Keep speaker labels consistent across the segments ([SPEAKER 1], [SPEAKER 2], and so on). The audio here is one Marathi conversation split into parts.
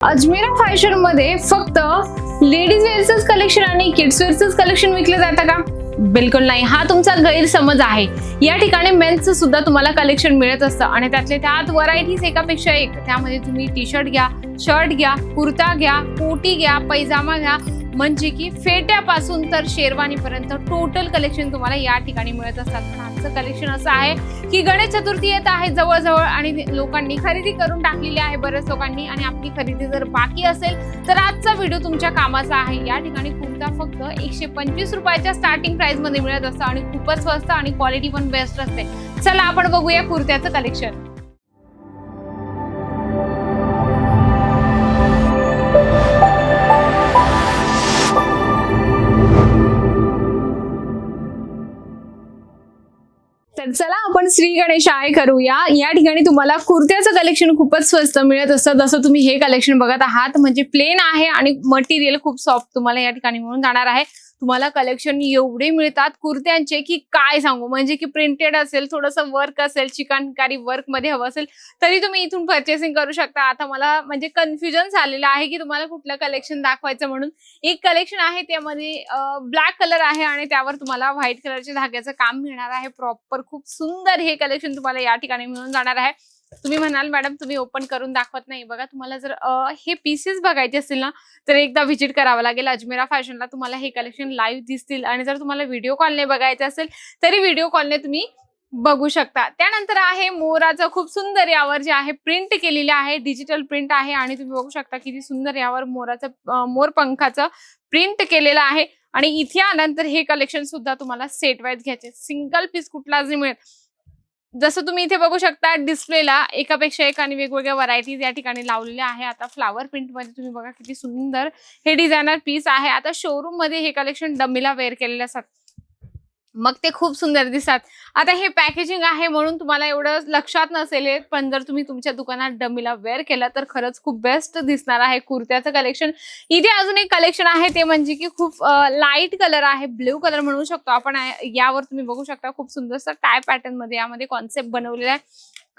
[SPEAKER 1] अजमेरा फॅशनमध्ये फक्त लेडीज वेअरचंच कलेक्शन आणि किड्स वेअरचंच कलेक्शन विकलं जातं का? बिलकुल नाही. हा तुमचा गैरसमज आहे. या ठिकाणी मेन्सचं सुद्धा तुम्हाला कलेक्शन मिळत असतं आणि त्यातले त्यात व्हरायटीज एकापेक्षा एक. त्यामध्ये तुम्ही टी शर्ट घ्या शर्ट घ्या कुर्ता घ्या कोटी घ्या पैजामा घ्या म्हणजे की फेट्यापासून तर शेरवानीपर्यंत टोटल कलेक्शन तुम्हाला या ठिकाणी मिळत असतात. पण आमचं कलेक्शन असं आहे की गणेश चतुर्थी येत आहे जवळजवळ आणि लोकांनी खरेदी करून टाकलेली आहे बऱ्याच लोकांनी आणि आपली खरेदी जर बाकी असेल तर आजचा व्हिडिओ तुमच्या कामाचा आहे. या ठिकाणी कुर्ता फक्त एकशे पंचवीस रुपयाच्या स्टार्टिंग प्राइसमध्ये मिळत असतं आणि खूपच स्वस्त आणि क्वालिटी पण बेस्ट असते. चला आपण बघूया कुर्त्याचं कलेक्शन तर चला आपण श्री गणेश आहे करूया. या ठिकाणी तुम्हाला कुर्त्याचं कलेक्शन खूपच स्वस्त मिळत असतं. जसं तुम्ही हे कलेक्शन बघत आहात म्हणजे प्लेन आहे आणि मटेरियल खूप सॉफ्ट तुम्हाला या ठिकाणी मिळून जाणार आहे. तुम्हाला कलेक्शन एवढे मिळतात कुर्त्यांचे की काय सांगू? म्हणजे की प्रिंटेड असेल थोडंसं वर्क असेल चिकनकारी वर्कमध्ये हवं असेल तरी तुम्ही इथून परचेसिंग करू शकता. आता मला म्हणजे कन्फ्युजन झालेलं आहे की तुम्हाला कुठलं कलेक्शन दाखवायचं म्हणून. एक कलेक्शन आहे त्यामध्ये ब्लॅक कलर आहे आणि त्यावर तुम्हाला व्हाईट कलरच्या धाग्याचं काम मिळणार आहे. प्रॉपर खूप सुंदर हे कलेक्शन तुम्हाला या ठिकाणी मिळून जाणार आहे. तुम्ही म्हणाल मॅडम तुम्ही ओपन करून दाखवत नाही. बघा तुम्हाला जर हे पीसेस बघायचे असतील ना तर एकदा व्हिजिट करावं लागेल. अजमेरा फॅशनला तुम्हाला हे कलेक्शन लाईव्ह दिसतील. आणि जर तुम्हाला व्हिडिओ कॉलने बघायचे असेल तरी व्हिडिओ कॉलने तुम्ही बघू शकता. त्यानंतर आहे मोराचं खूप सुंदर यावर जे आहे प्रिंट केलेले आहे. डिजिटल प्रिंट आहे. आणि तुम्ही बघू शकता किती सुंदर यावर मोराचं मोर पंखाचं प्रिंट केलेलं आहे. आणि इथे आल्यानंतर हे कलेक्शन सुद्धा तुम्हाला सेट वाईज घ्यायचे. सिंगल पीस कुठलाच नाही मिळत जसं तुम्ही इथे बघू शकता डिस्प्लेला एकापेक्षा एक आणि वेगवेगळ्या व्हरायटीज या ठिकाणी लावलेल्या आहे. आता फ्लावर प्रिंटमध्ये तुम्ही बघा किती सुंदर हे डिझायनर पीस आहे. आता शोरूममध्ये हे कलेक्शन डमीला वेअर केलेले असतात. मग ते खूप सुंदर दिसतात. आता हे पॅकेजिंग आहे म्हणून तुम्हाला एवढं लक्षात नसेल पण जर तुम्ही तुमच्या दुकानात डमीला वेअर केला तर खरंच खूप बेस्ट दिसणार आहे कुर्त्याचं कलेक्शन इथे अजून एक कलेक्शन आहे ते म्हणजे की खूप लाइट कलर आहे ब्ल्यू कलर म्हणू शकतो आपण. यावर तुम्ही बघू शकता खूप सुंदरसं टाय पॅटर्नमध्ये यामध्ये कॉन्सेप्ट बनवलेला आहे.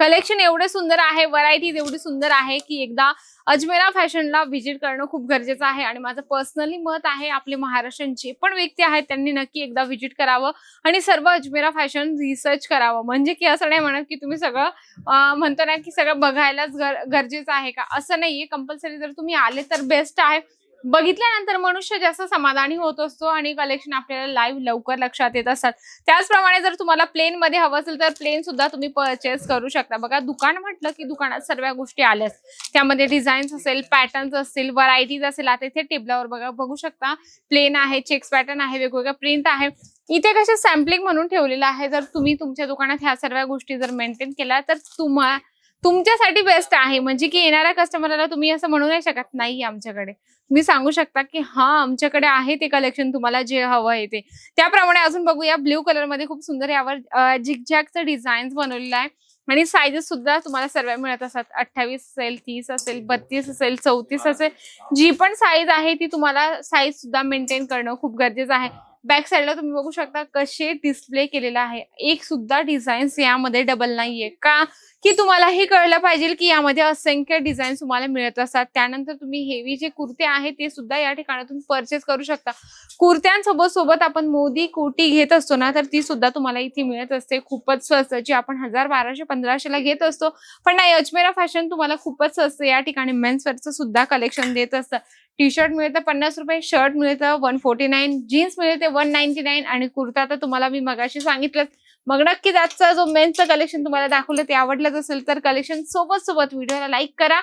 [SPEAKER 1] कलेक्शन एवढे सुंदर आहे व्हरायटीज एवढी सुंदर आहे की एकदा अजमेरा फॅशनला व्हिजिट करणं खूप गरजेचं आहे. आणि माझं पर्सनली मत आहे आपले महाराष्ट्रात जे पण व्यक्ती आहेत त्यांनी नक्की एकदा व्हिजिट करावं आणि सर्व अजमेरा फॅशन रिसर्च करावं. म्हणजे की असं नाही म्हणत की तुम्ही सगळं म्हणतो ना की सगळं बघायलाच गर- गरजेचं आहे का? असं नाहीये. कंपल्सरी जर तुम्ही आले तर बेस्ट आहे. बघितल्यानंतर मनुष्य जास्त समाधानी होत असतो आणि कलेक्शन आपल्याला लाईव्ह लवकर लक्षात येत असतात. त्याचप्रमाणे जर तुम्हाला प्लेन मध्ये हवं असेल तर प्लेन सुद्धा तुम्ही परचेस करू शकता. बघा दुकान म्हटलं की दुकानात सर्व गोष्टी आल्याच. त्यामध्ये डिझाईन्स असेल पॅटर्न्स असतील व्हरायटीज असेल. आता इथे टेबलावर बघा बघू शकता. प्लेन आहे चेक्स पॅटर्न आहे वेगवेगळ्या प्रिंट आहे. इथे कसे सॅम्पलिंग म्हणून ठेवलेलं आहे. जर तुम्ही तुमच्या दुकानात ह्या सर्व गोष्टी जर मेंटेन केल्या तर तुम्हाला तुमच्यासाठी बेस्ट आहे. म्हणजे की येणाऱ्या कस्टमरला तुम्ही असं म्हणू नाही शकत नाही आमच्याकडे. तुम्ही सांगू शकता की हा आमच्याकडे आहे ते कलेक्शन तुम्हाला जे हवं आहे ते. त्याप्रमाणे अजून बघूया ब्ल्यू कलरमध्ये खूप सुंदर यावर झिकझॅकचं डिझाईन बनवलेलं आहे. आणि साईजेस सुद्धा तुम्हाला सर्व मिळत असतात. अठ्ठावीस असेल तीस असेल बत्तीस असेल चौतीस असेल. जी पण साईज आहे ती तुम्हाला साईज सुद्धा मेंटेन करणं खूप गरजेचं आहे. बॅक साईडला तुम्ही बघू शकता कसे डिस्प्ले केलेला आहे. एक सुद्धा डिझाईन्स यामध्ये डबल नाहीये. का? की तुम्हाला हे कळलं पाहिजे की यामध्ये असंख्य डिझाईन तुम्हाला मिळत असतात. त्यानंतर तुम्ही हेवी जे कुर्ते आहेत ते सुद्धा या ठिकाणातून परचेस करू शकता. कुर्त्यांसोबत सोबत आपण मोदी कोटी घेत असतो ना तर ती सुद्धा तुम्हाला इथे मिळत असते. खूपच स्वस्त जी आपण हजार बाराशे पंधराशेला घेत असतो. पण नाही अजमेरा फॅशन तुम्हाला खूपच स्वस्त या ठिकाणी मेन्सवरचं सुद्धा कलेक्शन देत असतं. टी शर्ट मिळतं पन्नास रुपये शर्ट मिळतं वन फोर्टी नाईन जीन्स मिळते वन नाईन्टी नाईन आणि कुर्ता तर तुम्हाला मी मगाशी सांगितलं मग नक्कीच आजचा जो मेनचं कलेक्शन तुम्हाला दाखवलं ते आवडलंच असेल तर कलेक्शन सोबत सोबत व्हिडिओला लाईक करा.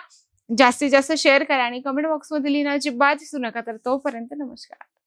[SPEAKER 1] जास्तीत जास्त शेअर करा आणि कमेंट बॉक्समध्ये लिहिण्याची बात दिसू नका. तर तोपर्यंत नमस्कार.